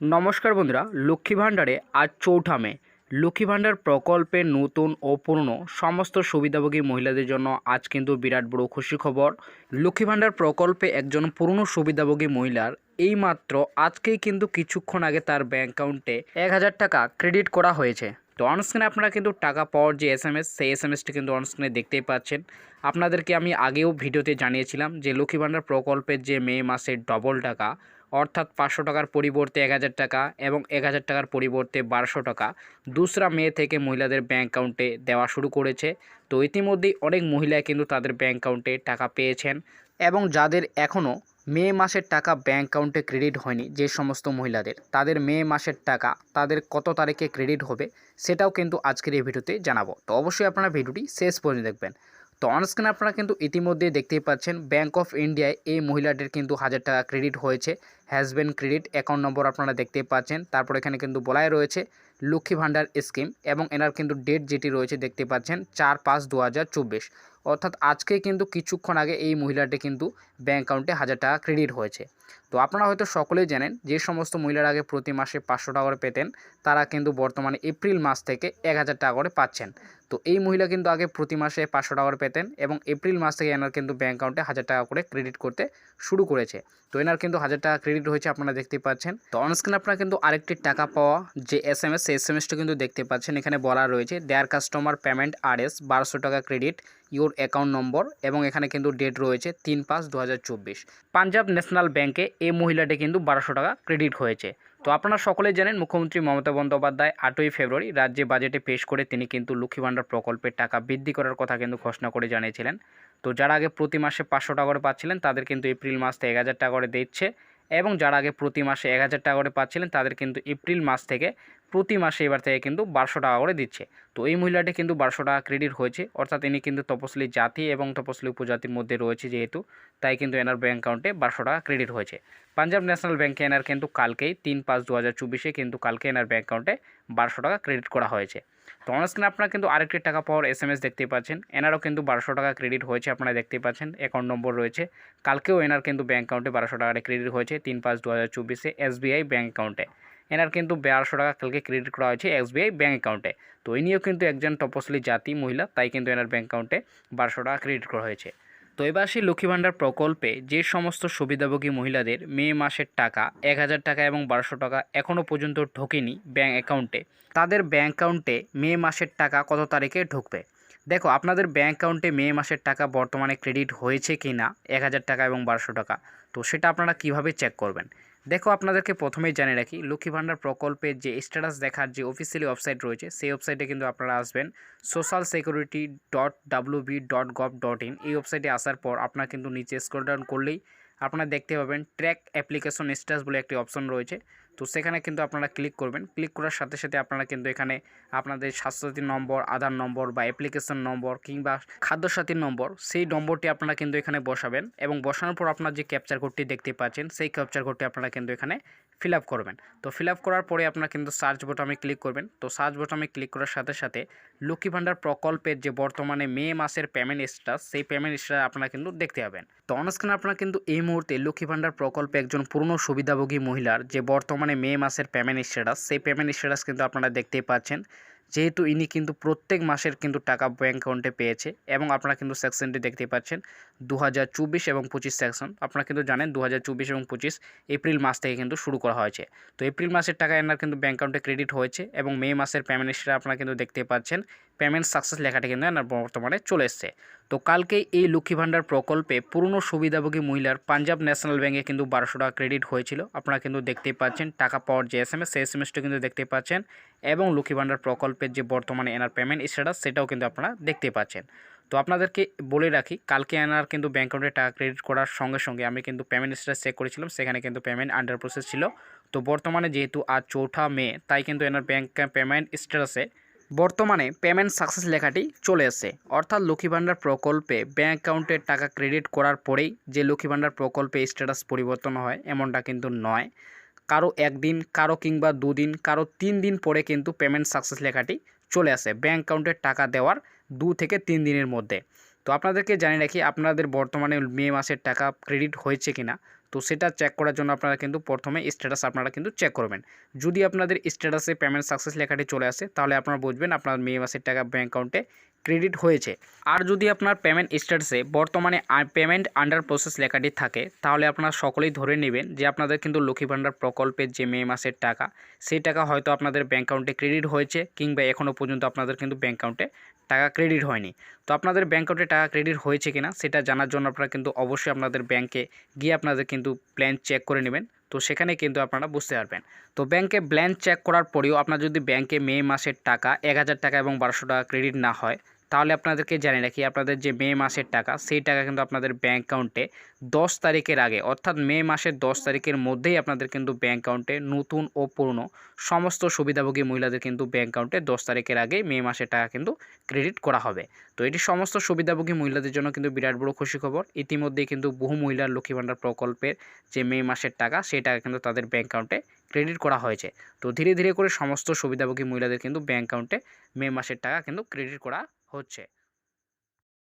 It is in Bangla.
নমস্কার বন্ধুরা, লক্ষ্মী ভাণ্ডারে আজ চৌঠা মে। লক্ষ্মী ভাণ্ডার প্রকল্পে নতুন ও পুরনো সমস্ত সুবিধাভোগী মহিলাদের জন্য আজ কিন্তু বিরাট বড় খুশি খবর। লক্ষ্মী ভাণ্ডার প্রকল্পে একজন পুরনো সুবিধাভোগী মহিলার এইমাত্র আজকেই কিন্তু কিছুক্ষণ আগে তার ব্যাঙ্ক অ্যাকাউন্টে এক হাজার টাকা ক্রেডিট করা হয়েছে। তো অনস্ক্রিনে আপনারা কিন্তু টাকা পাওয়ার যে এস এম এস সেই এস এম এসটি কিন্তু অনস্ক্রিনে দেখতেই পাচ্ছেন। আপনাদেরকে আমি আগেও ভিডিওতে জানিয়েছিলাম যে লক্ষ্মী ভাণ্ডার প্রকল্পের যে মে মাসের ডবল টাকা অর্থাৎ পাঁচশো টাকার পরিবর্তে এক হাজার টাকা এবং এক হাজার টাকার পরিবর্তে বারোশো টাকা দুসরা মে থেকে মহিলাদের ব্যাঙ্ক অ্যাকাউন্টে দেওয়া শুরু করেছে। তো ইতিমধ্যেই অনেক মহিলা কিন্তু তাদের ব্যাঙ্ক অ্যাকাউন্টে টাকা পেয়েছেন এবং যাদের এখনও মে মাসের টাকা ব্যাঙ্ক অ্যাকাউন্টে ক্রেডিট হয়নি যে সমস্ত মহিলাদের, তাদের মে মাসের টাকা তাদের কত তারিখে ক্রেডিট হবে সেটাও কিন্তু আজকের এই ভিডিওতে জানাব। তো অবশ্যই আপনারা ভিডিওটি শেষ পর্যন্ত দেখবেন। তো অনস্ক্রিনে আপনারা কিন্তু ইতিমধ্যে দেখতেই পাচ্ছেন ব্যাঙ্ক অফ ইন্ডিয়ায় এই মহিলাটির কিন্তু হাজার টাকা ক্রেডিট হয়েছে হ্যাজবেন ক্রেডিট অ্যাকাউন্ট নম্বর আপনারা দেখতে পাচ্ছেন, তারপর এখানে কিন্তু বলাই রয়েছে লক্ষ্মী ভাণ্ডার স্কিম এবং এনার কিন্তু ডেট যেটি রয়েছে দেখতে পাচ্ছেন চার পাঁচ দু অর্থাৎ আজকে কিন্তু কিছুক্ষণ আগে এই মহিলাটি কিন্তু ব্যাঙ্ক অ্যাকাউন্টে হাজার টাকা ক্রেডিট হয়েছে। তো আপনারা হয়তো সকলেই জানেন, যে সমস্ত মহিলারা আগে প্রতি মাসে পাঁচশো টাকা করে পেতেন, তারা কিন্তু বর্তমানে এপ্রিল মাস থেকে এক হাজার টাকা করে পাচ্ছেন। তো এই মহিলা কিন্তু আগে প্রতি মাসে পাঁচশো টাকা করে পেতেন এবং এপ্রিল মাস থেকে এনার কিন্তু ব্যাঙ্ক অ্যাকাউন্টে হাজার টাকা করে ক্রেডিট করতে শুরু করেছে। তো এনার কিন্তু হাজার টাকা ক্রেডিট হয়েছে, আপনারা দেখতে পাচ্ছেন। তো অনস্ক্রিন আপনারা কিন্তু আরেকটি টাকা পাওয়া, যে এস এম এস সেই এস এম এসটা কিন্তু দেখতে পাচ্ছেন, এখানে বলা রয়েছে দেয়ার কাস্টমার পেমেন্ট আর এস বারোশো টাকা ক্রেডিট ইওর অ্যাকাউন্ট নম্বর এবং এখানে কিন্তু ডেট রয়েছে তিন পাঁচ দু পাঞ্জাব ন্যাশনাল ব্যাংকে এই মহিলাটি কিন্তু বারোশো টাকা ক্রেডিট হয়েছে। তো আপনারা সকলেই জানেন, মুখ্যমন্ত্রী মমতা বন্দ্যোপাধ্যায় আটই ফেব্রুয়ারি রাজ্যে বাজেটে পেশ করে তিনি কিন্তু লক্ষ্মী ভাণ্ডার প্রকল্পের টাকা বৃদ্ধি করার কথা কিন্তু ঘোষণা করে জানিয়েছিলেন। তো যারা আগে প্রতি মাসে পাঁচশো টাকা করে পাচ্ছিলেন, তাদের কিন্তু এপ্রিল মাস থেকে এক হাজার টাকা করে দিচ্ছে এবং যারা আগে প্রতি মাসে এক হাজার টাকা করে পাচ্ছিলেন, তাদের কিন্তু এপ্রিল মাস থেকে প্রতি মাসে এবার থেকে কিন্তু বারোশো টাকা করে দিচ্ছে। তো এই মহিলাটি কিন্তু বারোশো টাকা ক্রেডিট হয়েছে। অর্থাৎ ইনি কিন্তু তপশিলি জাতি এবং তপশিলি উপজাতির মধ্যে রয়েছে যেহেতু, তাই কিন্তু এনার ব্যাঙ্ক অ্যাকাউন্টে বারোশো টাকা ক্রেডিট হয়েছে। পাঞ্জাব ন্যাশনাল ব্যাঙ্কে এনার কিন্তু কালকেই তিন পাঁচ দু হাজার চব্বিশে কিন্তু কালকে এনার ব্যাঙ্ক অ্যাকাউন্টে বারোশো টাকা ক্রেডিট করা হয়েছে। তো অনস্ক্রিনে আপনারা কিন্তু আরেকটি টাকা পাওয়ার এস এম এস দেখতে পাচ্ছেন। এনারও কিন্তু বারোশো টাকা ক্রেডিট হয়েছে আপনারা দেখতে পাচ্ছেন। অ্যাকাউন্ট নম্বর রয়েছে। কালকেও এনার কিন্তু ব্যাঙ্ক অ্যাকাউন্টে বারোশো টাকাটা ক্রেডিট হয়েছে তিন পাঁচ দু হাজার চব্বিশে এসবিআই ব্যাঙ্ক অ্যাকাউন্টে এনার কিন্তু বারোশো টাকা কালকে ক্রেডিট করা হয়েছে এসবিআই ব্যাঙ্ক অ্যাকাউন্টে তো ইনিও কিন্তু একজন তপশিলি জাতি মহিলা, তাই কিন্তু এনার ব্যাঙ্ক অ্যাকাউন্টে বারোশো টাকা ক্রেডিট করা হয়েছে। তো এবার সেই লক্ষ্মী ভাণ্ডার প্রকল্পে যে সমস্ত সুবিধাভোগী মহিলাদের মে মাসের টাকা, এক হাজার টাকা এবং বারোশো টাকা এখনও পর্যন্ত ঢোকেনি ব্যাঙ্ক অ্যাকাউন্টে তাদের ব্যাঙ্ক অ্যাকাউন্টে মে মাসের টাকা কত তারিখে ঢুকবে? দেখো, আপনাদের ব্যাঙ্ক অ্যাকাউন্টে মে মাসের টাকা বর্তমানে ক্রেডিট হয়েছে কি না এক হাজার টাকা এবং বারোশো টাকা, তো সেটা আপনারা কীভাবে চেক করবেন? দেখো, আপনাদেরকে প্রথমেই জানিয়ে রাখি, লক্ষ্মী ভাণ্ডার প্রকল্পের যে স্ট্যাটাস দেখার যে অফিসিয়ালি ওয়েবসাইট রয়েছে, সেই ওয়েবসাইটে কিন্তু আপনারা আসবেন। Social security dot WB dot gov dot in এই ওয়েবসাইটে আসার পর আপনারা কিন্তু নিচে স্ক্রল ডাউন করলেই আপনারা দেখতে পাবেন ট্র্যাক অ্যাপ্লিকেশন স্ট্যাটাস বলে একটি অপশন রয়েছে। তো সেখানে কিন্তু আপনারা ক্লিক করবেন। ক্লিক করার সাথে সাথে আপনারা কিন্তু এখানে আপনাদের স্বাস্থ্যসাথী নম্বর, আধার নম্বর বা অ্যাপ্লিকেশন নম্বর কিংবা খাদ্যসাথীর নম্বর সেই নম্বরটি আপনারা কিন্তু এখানে বসাবেন এবং বসানোর পর আপনার যে ক্যাপচার কোডটি দেখতে পাচ্ছেন সেই ক্যাপচার কোডটি আপনারা কিন্তু এখানে ফিল আপ করবেন। তো ফিল আপ করার পরে আপনারা কিন্তু সার্চ বোটামে ক্লিক করবেন। তো সার্চ বোটামে ক্লিক করার সাথে সাথে লক্ষ্মী ভাণ্ডার প্রকল্পের যে বর্তমানে মে মাসের পেমেন্ট স্ট্যাটাস সেই পেমেন্ট স্ট্যাটাস আপনারা কিন্তু দেখতে পাবেন। তো অনস্ক্রিনে আপনারা কিন্তু এই মুহূর্তে লক্ষ্মী ভাণ্ডার প্রকল্পে একজন পুরনো সুবিধাভোগী মহিলার যে বর্তমানে মে মাসের পেমেন্ট স্ট্যাটাস সেই পেমেন্ট স্ট্যাটাস কিন্তু আপনারা দেখতেই পাচ্ছেন। যেহেতু ইনি কিন্তু প্রত্যেক মাসের কিন্তু টাকা ব্যাঙ্ক অ্যাকাউন্টে পেয়েছে এবং আপনারা কিন্তু সেকশনটি দেখতে পাচ্ছেন দু হাজার চব্বিশ এবং পঁচিশ সেকশন আপনারা কিন্তু জানেন দু হাজার চব্বিশ এবং পঁচিশ এপ্রিল মাস থেকে কিন্তু শুরু করা হয়েছে। তো এপ্রিল মাসের টাকা এনার কিন্তু ব্যাঙ্ক অ্যাকাউন্টে ক্রেডিট হয়েছে এবং মে মাসের পেমেন্ট হিসেবে আপনারা কিন্তু দেখতে পাচ্ছেন। পেমেন্ট সাকসেস লেখাটা কিন্তু এনার বর্তমানে চলে এসছে। তো কালকে এই লক্ষ্মী ভাণ্ডার প্রকল্পে পুরনো সুবিধাভোগী মহিলার পাঞ্জাব ন্যাশনাল ব্যাঙ্কে কিন্তু বারোশো টাকা ক্রেডিট হয়েছিল। আপনারা কিন্তু দেখতেই পাচ্ছেন, টাকা পাওয়ার যে এস এম এস সেই এস কিন্তু দেখতে পাচ্ছেন এবং লক্ষ্মী ভাণ্ডার প্রকল্পের যে বর্তমানে এনার পেমেন্ট স্ট্যাটাস সেটাও কিন্তু আপনারা দেখতে পাচ্ছেন। তো আপনাদেরকে বলে রাখি, কালকে এনার কিন্তু ব্যাঙ্ক অ্যাকাউন্টে টাকা ক্রেডিট করার সঙ্গে সঙ্গে আমি কিন্তু পেমেন্ট স্ট্যাটাস চেক করেছিলাম, সেখানে কিন্তু পেমেন্ট আন্ডার প্রসেস ছিল। তো বর্তমানে যেহেতু আজ চৌঠা মে, তাই কিন্তু এনার ব্যাঙ্ক পেমেন্ট স্ট্যাটাসে বর্তমানে পেমেন্ট সাকসেস লেখাটি চলে এসেছে। অর্থাৎ লক্ষ্মী ভাণ্ডার প্রকল্পে ব্যাঙ্ক অ্যাকাউন্টে টাকা ক্রেডিট করার পরেই যে লক্ষ্মী ভাণ্ডার প্রকল্পে স্ট্যাটাস পরিবর্তন হয় এমনটা কিন্তু নয়। কারও একদিন, কারও কিংবা দুদিন, কারও তিন দিন পরে কিন্তু পেমেন্ট সাকসেস লেখাটি চলে আসে ব্যাঙ্ক অ্যাকাউন্টে টাকা দেওয়ার দু থেকে তিন দিনের মধ্যে। তো আপনাদেরকে জানিয়ে রাখি, আপনাদের বর্তমানে মে মাসের টাকা ক্রেডিট হয়েছে কিনা? তো সেটা চেক করার জন্য আপনারা কিন্তু প্রথমে স্ট্যাটাস আপনারা কিন্তু চেক করবেন। যদি আপনাদের স্ট্যাটাসে পেমেন্ট সাকসেস লেখাটি চলে আসে, তাহলে আপনারা বুঝবেন আপনার মে মাসের টাকা ব্যাঙ্ক অ্যাকাউন্টে ক্রেডিট হয়েছে। আর যদি আপনার পেমেন্ট স্ট্যাটাসে বর্তমানে পেমেন্ট আন্ডার প্রসেস লেখাটি থাকে, তাহলে আপনারা সকলেই ধরে নেবেন যে আপনাদের কিন্তু লক্ষ্মী ভাণ্ডার প্রকল্পের যে মে মাসের টাকা, সেই টাকা হয়তো আপনাদের ব্যাঙ্ক অ্যাকাউন্টে ক্রেডিট হয়েছে কিংবা এখনও পর্যন্ত আপনাদের কিন্তু ব্যাঙ্ক অ্যাকাউন্টে টাকা ক্রেডিট হয়নি। তো আপনাদের ব্যাঙ্ক অ্যাকাউন্টে টাকা ক্রেডিট হয়েছে কিনা, সেটা জানার জন্য আপনারা কিন্তু অবশ্যই আপনাদের ব্যাংকে গিয়ে আপনাদের কিন্তু প্ল্যান চেক করে নেবেন। তো সেখানে কিন্তু আপনারা বুঝতে পারবেন। তো ব্যাংকে ব্ল্যাঙ্ক চেক করার পরেও আপনার যদি ব্যাংকে মে মাসের টাকা এক হাজার টাকা এবং বারোশো টাকা ক্রেডিট না হয় তাহলে আপনাদেরকে জানিয়ে রাখি, আপনাদের যে মে মাসের টাকা, সেই টাকা কিন্তু আপনাদের ব্যাঙ্ক অ্যাকাউন্টে দশ তারিখের আগে, অর্থাৎ মে মাসের দশ তারিখের মধ্যেই আপনাদের কিন্তু ব্যাঙ্ক অ্যাকাউন্টে নতুন ও পুরনো সমস্ত সুবিধাভোগী মহিলাদের কিন্তু ব্যাঙ্ক অ্যাকাউন্টে দশ তারিখের আগে মে মাসের টাকা কিন্তু ক্রেডিট করা হবে। তো এটি সমস্ত সুবিধাভোগী মহিলাদের জন্য কিন্তু বিরাট বড় খুশি খবর। ইতিমধ্যেই কিন্তু বহু মহিলার লক্ষ্মী ভাণ্ডার প্রকল্পের যে মে মাসের টাকা, সেই টাকা কিন্তু তাদের ব্যাঙ্ক অ্যাকাউন্টে ক্রেডিট করা হয়েছে। তো ধীরে ধীরে করে সমস্ত সুবিধাভোগী মহিলাদের কিন্তু ব্যাঙ্ক অ্যাকাউন্টে মে মাসের টাকা কিন্তু ক্রেডিট করা হচ্ছে।